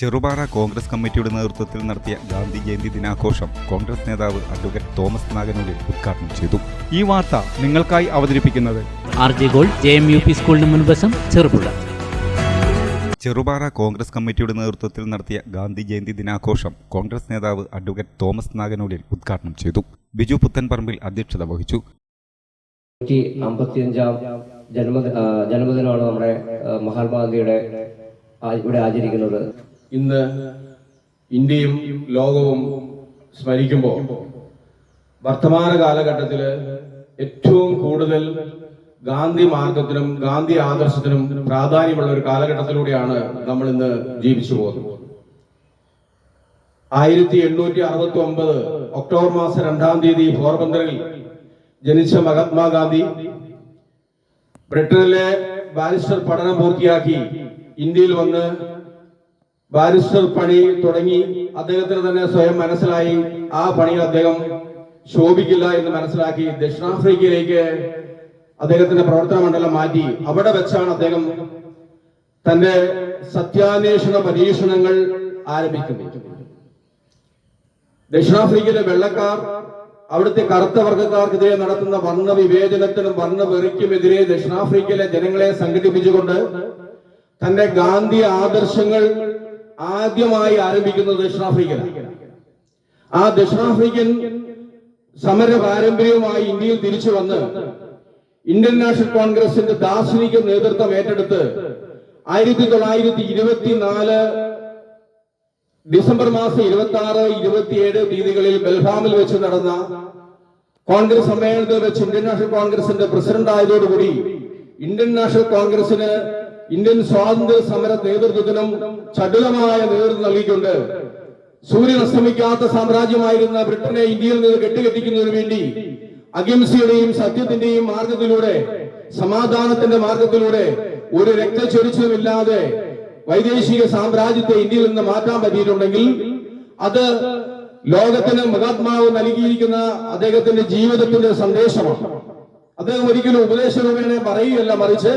ചെറുപാറ കോൺഗ്രസ് കമ്മിറ്റിയുടെ നേതൃത്വത്തിൽ നടത്തിയ ഗാന്ധി ജയന്തി ദിനാഘോഷം കോൺഗ്രസ് നേതാവ് അഡ്വക്കേറ്റ് തോമസ് നാഗനൂരിൽ ഉദ്ഘാടനം ചെയ്തു. ഈ വാർത്ത നിങ്ങൾക്കായി അവതരിപ്പിക്കുന്നത് R J gold J M U P സ്കൂളിന് മുൻവശം ചെറുപുഴ. ചെറുപാറ കോൺഗ്രസ് കമ്മിറ്റിയുടെ നേതൃത്വത്തിൽ നടത്തിയ ഗാന്ധി ജയന്തി ദിനാഘോഷം കോൺഗ്രസ് നേതാവ് അഡ്വക്കേറ്റ് തോമസ് നാഗനൂരിൽ ഉദ്ഘാടനം ചെയ്തു. ബിജു പുത്തൻപറമ്പിൽ അധ്യക്ഷത വഹിച്ചു. അമ്പത്തിയഞ്ചാം ജന്മദിനമാണ് നമ്മുടെ മഹാത്മാഗാന്ധിയുടെ ഇവിടെ ആചരിക്കുന്നത്. ഇന്ന് ഇന്ത്യയും ലോകവും സ്മരിക്കുമ്പോൾ വർത്തമാന കാലഘട്ടത്തിൽ ഏറ്റവും കൂടുതൽ ഗാന്ധി മാർഗത്തിനും ഗാന്ധി ആദർശത്തിനും പ്രാധാന്യമുള്ള ഒരു കാലഘട്ടത്തിലൂടെയാണ് നമ്മൾ ഇന്ന് ജീവിച്ചു പോകുന്നത്. ആയിരത്തി എണ്ണൂറ്റി അറുപത്തി ഒമ്പത് ഒക്ടോബർ മാസം രണ്ടാം തീയതി പോർബന്തറിൽ ജനിച്ച മഹാത്മാഗാന്ധി ബ്രിട്ടനിലെ ബാരിസ്റ്റർ പഠനം പൂർത്തിയാക്കി ഇന്ത്യയിൽ വന്ന് ബാരിസ്റ്റർ പണി തുടങ്ങി. അദ്ദേഹത്തിന് തന്നെ സ്വയം മനസ്സിലായി. ആ പണി അദ്ദേഹം ശോഭിക്കില്ല എന്ന് മനസ്സിലാക്കി ദക്ഷിണാഫ്രിക്കയിലേക്ക് അദ്ദേഹത്തിന്റെ പ്രവർത്തന മണ്ഡലം മാറ്റി. അവിടെ വെച്ചാണ് അദ്ദേഹം തന്റെ സത്യാന്വേഷണ പരീക്ഷണങ്ങൾ ആരംഭിക്കുന്നത്. ദക്ഷിണാഫ്രിക്കയിലെ വെള്ളക്കാർ അവിടുത്തെ കറുത്ത വർഗക്കാർക്കെതിരെ നടത്തുന്ന വർണ വിവേചനത്തിനും വർണ വെറിക്കുമെതിരെ ദക്ഷിണാഫ്രിക്കയിലെ ജനങ്ങളെ സംഘടിപ്പിച്ചുകൊണ്ട് തന്റെ ഗാന്ധി ആദർശങ്ങൾ ആദ്യമായി ആരംഭിക്കുന്നത് ദക്ഷിണാഫ്രിക്ക ആ ദക്ഷിണാഫ്രിക്കൻ സമര പാരമ്പര്യവുമായി ഇന്ത്യയിൽ തിരിച്ചു വന്ന് ഇന്ത്യൻ നാഷണൽ കോൺഗ്രസിന്റെ ദാർശനിക നേതൃത്വം ഏറ്റെടുത്ത് ആയിരത്തി തൊള്ളായിരത്തി ഇരുപത്തിനാല് ഡിസംബർ മാസം ഇരുപത്തി ആറ് ഇരുപത്തിയേഴ് തീയതികളിൽ ബൽഹാമിൽ വെച്ച് നടന്ന കോൺഗ്രസ് സമ്മേളനത്തിൽ വെച്ച് ഇന്ത്യൻ നാഷണൽ കോൺഗ്രസിന്റെ പ്രസിഡന്റ് ആയതോടുകൂടി ഇന്ത്യൻ നാഷണൽ കോൺഗ്രസിന് ഇന്ത്യൻ സ്വാതന്ത്ര്യ സമര നേതൃത്വത്തിനും ചടുലമായ നേതൃത്വം നൽകിക്കൊണ്ട് സൂര്യൻ അസ്തമിക്കാത്ത സാമ്രാജ്യമായിരുന്ന ബ്രിട്ടനെ ഇന്ത്യയിൽ നിന്ന് കെട്ടുകെട്ടിക്കുന്നതിന് വേണ്ടി അഹിംസയുടെയും സത്യത്തിന്റെയും മാർഗത്തിലൂടെ സമാധാനത്തിന്റെ മാർഗത്തിലൂടെ ഒരു രക്തചൊരിച്ചതുമില്ലാതെ വൈദേശിക സാമ്രാജ്യത്തെ ഇന്ത്യയിൽ നിന്ന് മാറ്റാൻ പറ്റിയിട്ടുണ്ടെങ്കിൽ അത് ലോകത്തിന് മഹാത്മാവ് നൽകിയിരിക്കുന്ന അദ്ദേഹത്തിന്റെ ജീവിതത്തിന്റെ സന്ദേശമാണ്. അദ്ദേഹം ഒരിക്കലും ഉപദേശരൂപേണ പറയുകയല്ല മറിച്ച്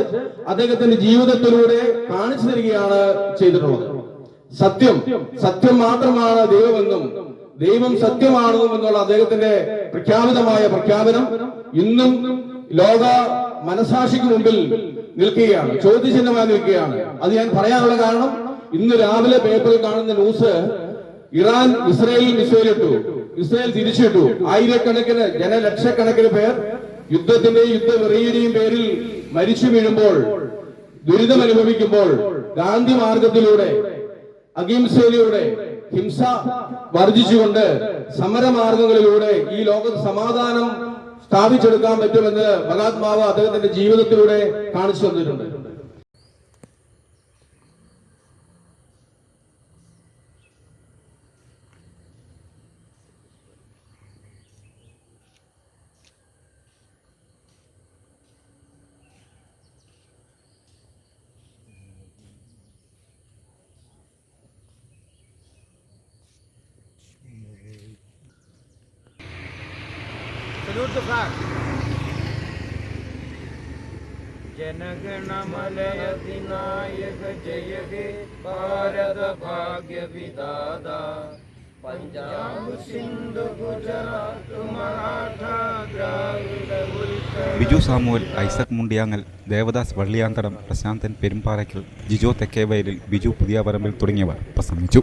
അദ്ദേഹത്തിന്റെ ജീവിതത്തിലൂടെ കാണിച്ചു തരികയാണ് ചെയ്തിട്ടുള്ളത്. സത്യം സത്യം മാത്രമാണ് ദൈവമെന്നും ദൈവം സത്യമാണെന്നും എന്നുള്ള അദ്ദേഹത്തിന്റെ പ്രഖ്യാപിതമായ പ്രഖ്യാപനം ഇന്നും ലോക മനസാക്ഷിക്ക് മുമ്പിൽ നിൽക്കുകയാണ് ചോദ്യചിഹ്നമായി നിൽക്കുകയാണ്. അത് ഞാൻ പറയാനുള്ള കാരണം ഇന്ന് രാവിലെ പേപ്പറിൽ കാണുന്ന ന്യൂസ് ഇറാൻ ഇസ്രയേലിൽ മിസൈലിട്ടു ഇസ്രയേൽ തിരിച്ചിട്ടു. ആയിരക്കണക്കിന് ജനലക്ഷക്കണക്കിന് പേർ യുദ്ധത്തിന്റെയും യുദ്ധവെറിയുടെയും പേരിൽ മരിച്ചു വീഴുമ്പോൾ ദുരിതം അനുഭവിക്കുമ്പോൾ ഗാന്ധി മാർഗത്തിലൂടെ അഹിംസയിലൂടെ ഹിംസ വർജിച്ചുകൊണ്ട് സമരമാർഗങ്ങളിലൂടെ ഈ ലോകത്ത് സമാധാനം സ്ഥാപിച്ചെടുക്കാൻ പറ്റുമെന്ന് മഹാത്മാവ് അദ്ദേഹത്തിന്റെ ജീവിതത്തിലൂടെ കാണിച്ചു തന്നിട്ടുണ്ട്. जनगणमलयधिनायक जय हे भारत भाग्य विदाता पंजाब सिंधु गुजरात मराठा द्राविड उत्कल ബിജു സാമുവൽ ഐസക് മുണ്ടിയാങ്ങൽ ദേവദാസ് വള്ളിയാന്തടം പ്രശാന്തൻ പെരുമ്പാറയ്ക്കൽ ജിജോ തെക്കേവയലിൽ ബിജു പുതിയപറമ്പിൽ തുടങ്ങിയവർ പ്രസംഗിച്ചു